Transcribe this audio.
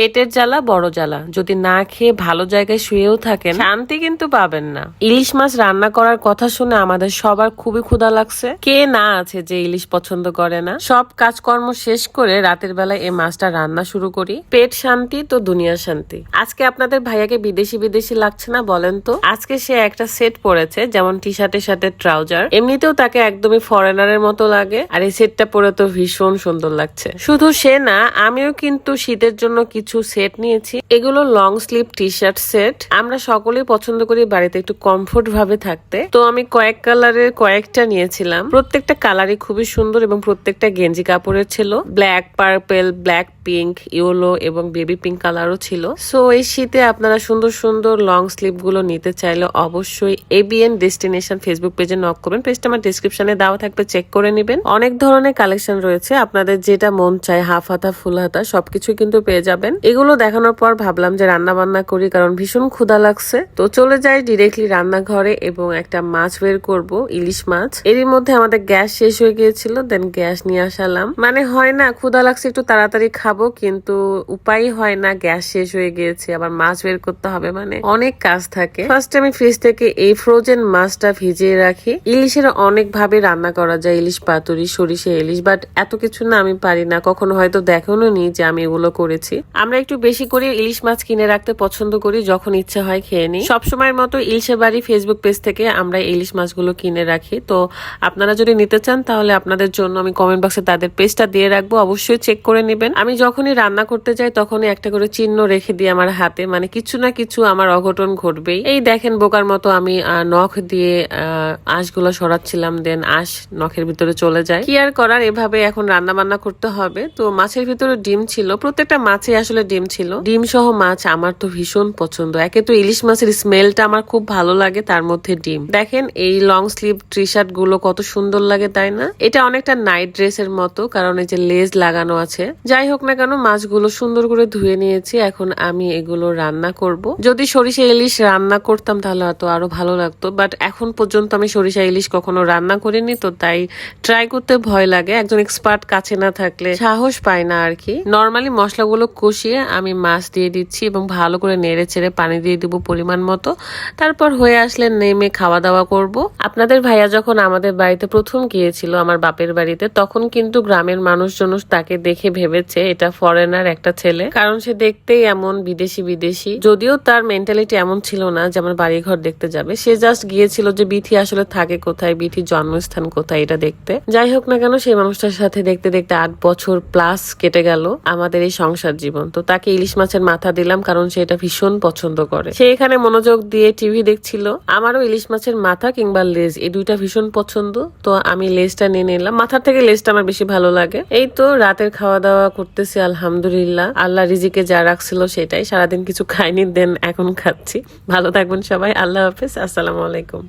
পেটের জ্বালা, বড় জ্বালা। যদি না খেয়ে ভালো জায়গায় শুয়েও থাকেন, শান্তি কিন্তু পাবেন না। ইলিশ মাছ রান্না করার কথা শুনে আমাদের সবার খুবই ক্ষুধা লাগছে। কে না আছে যে ইলিশ পছন্দ করে না? সব কাজকর্ম শেষ করে রাতের বেলায় এই মাছটা রান্না শুরু করি। পেট শান্তি, তো দুনিয়া শান্তি। আজকে আপনাদের ভাইয়াকে বিদেশি বিদেশি লাগছে না বলেন তো? আজকে সে একটা সেট পরেছে, যেমন টি শার্টের সাথে ট্রাউজার। এমনিতেও তাকে একদমই ফরেনারের মতো লাগে, আর এই সেটটা পরে তো ভীষণ সুন্দর লাগছে। শুধু সে না, আমিও কিন্তু শীতের জন্য কিছু সেট নিয়েছি। এগুলো long sleeve T shirt set আমরা সকলেই পছন্দ করি বাড়িতে একটু কমফোর্ট ভাবে থাকতে। তো আমি কয়েক কালারের কয়েকটা নিয়েছিলাম। প্রত্যেকটা কালারই খুবই সুন্দর এবং প্রত্যেকটা গেঞ্জি কাপড়ের ছিল। Black purple black pink yellow এবং বেবি পিঙ্ক কালারও ছিল। সো এই শীতে আপনারা সুন্দর সুন্দর লং স্লিভগুলো নিতে চাইলে অবশ্যই এবিএন ডেস্টিনেশন ফেসবুক পেজে নক করবেন। পেজটা আমার ডিসক্রিপশনে দেওয়া থাকবে চেক করে নেবেন। অনেক ধরনের কালেকশন রয়েছে। আপনাদের যেটা মন চায়, হাফ হাতা, ফুল হাতা সবকিছু কিন্তু পেয়ে যাবেন। এগুলো দেখানোর পর ভাবলাম যে রান্না বান্না করি, কারণ ভীষণ ক্ষুধা লাগছে। তো চলে যাই ডিরেক্টলি রান্নাঘরে এবং একটা মাছ বের করব, ইলিশ মাছ। এরই মধ্যে আমাদের গ্যাস শেষ হয়ে গিয়েছিল দেন গ্যাস নিয়ে আসালাম। মানে হয় না, ক্ষুধা লাগছে, একটু তাড়াতাড়ি খাব। কিন্তু উপায় হয় না, গ্যাস শেষ হয়ে গিয়েছে, আবার মাছ বের করতে হবে মানে অনেক কাজ থাকে। ফার্স্ট আমি ফ্রিজ থেকে এই ফ্রোজেন মাছটা ভিজিয়ে রাখি। ইলিশের অনেক ভাবে রান্না করা যায়, ইলিশ পাতুরি, সরিষা ইলিশ বাট এত কিছু না আমি পারি না। কখনো হয়তো দেখানো নি যে আমি এগুলো করেছি। আমরা একটু বেশি করে ইলিশ মাছ কিনে রাখতে পছন্দ করি, যখন ইচ্ছা হয় খেয়ে নিই। সবসময়ের মতো ইলশে বাড়ি ফেসবুক পেজ থেকে আমরা ইলিশ মাছগুলো কিনে রাখি। তো আপনারা যদি নিতে চান, তাহলে আপনাদের জন্য আমি কমেন্ট বক্সে তাদের পেজটা দিয়ে রাখব। অবশ্যই চেক করে নেবেন। আমি যখনই রান্না করতে যাই, তখনই একটা করে চিহ্ন রেখে দিই আমার হাতে। মানে কিছু না কিছু আমার অঘটন ঘটবেই। এই দেখেন, বোকার মতো আমি নখ দিয়ে আঁশগুলো সরাচ্ছিলাম, দেন আঁশ নখের ভিতরে চলে যায়। কি আর করার? এভাবে এখন রান্না বান্না করতে হবে। তো মাছের ভিতরে ডিম ছিল। প্রত্যেকটা মাছে আসলে ডিম ছিল। ডিম সহ মাছ আমার তো ভীষণ পছন্দ। একে তো ইলিশ মাছের স্মেলটা আমার খুব ভালো লাগে, তার মধ্যে ডিম। দেখেন, এই লং স্লিভ টি শার্টগুলো কত সুন্দর লাগে, তাই না? এটা অনেকটা নাইট ড্রেসের মতো, কারণ এই যে লেজ লাগানো আছে। যাই হোক না কেন মাছগুলো সুন্দর করে ধুয়ে নিয়েছি, এখন আমি এগুলো রান্না করব। যদি সরিষা ইলিশ রান্না করতাম তাহলে হয়তো আরও ভালো লাগতো বাট এখন পর্যন্ত আমি সরিষা ইলিশ কখনো রান্না করিনি, তো তাই ট্রাই করতে ভয় লাগে। একজন এক্সপার্ট কাছে না থাকলে সাহস পায় না আর কি। নর্মালি মশলাগুলো কষিয়ে আমি মাছ দিয়ে দিচ্ছি এবং ভালো করে নেড়ে চেড়ে পানি দিয়ে দিব পরিমাণ মতো। তারপর হয়ে আসলে নেমে খাওয়া দাওয়া করব। আপনাদের ভাইয়া যখন আমাদের বাড়িতে প্রথম গিয়েছিল আমার বাপের বাড়িতে, তখন কিন্তু গ্রামের মানুষজন তাকে দেখে ভেবেছে এটা ফরেনার একটা ছেলে। কারণ সে দেখতেই এমন বিদেশি বিদেশি। যদিও তার মেন্টালিটি এমন ছিল না যে আমার বাড়ি ঘর দেখতে যাবে। সে জাস্ট গিয়েছিল যে বিথি আসলে থাকে কোথায়, বিথির জন্মস্থান কোথায় এটা দেখতে। যাই হোক না কেন, সেই মানুষটার সাথে দেখতে দেখতে আট বছর প্লাস কেটে গেল আমাদের এই সংসার জীবন। তো তাকে ইলিশ মাছের মাথা দিলাম কারণ সে এটা ভীষণ পছন্দ করে। সে এখানে মনোযোগ দিয়ে টিভি দেখছিল। আমারও ইলিশ মাছের মাথা কিংবা লেজ, এই দুইটা ভীষণ পছন্দ। তো আমি লেজটা নিয়ে নিলাম। মাথার থেকে লেজটা আমার বেশি ভালো লাগে। এই তো রাতের খাওয়া দাওয়া করতেছি আলহামদুলিল্লাহ, আল্লাহ রিজিকে যা রাখছিল সেটাই। সারাদিন কিছু খাইনি, দেন এখন খাচ্ছি। ভালো থাকবেন সবাই, আল্লাহ হাফিজ, আসসালামু আলাইকুম।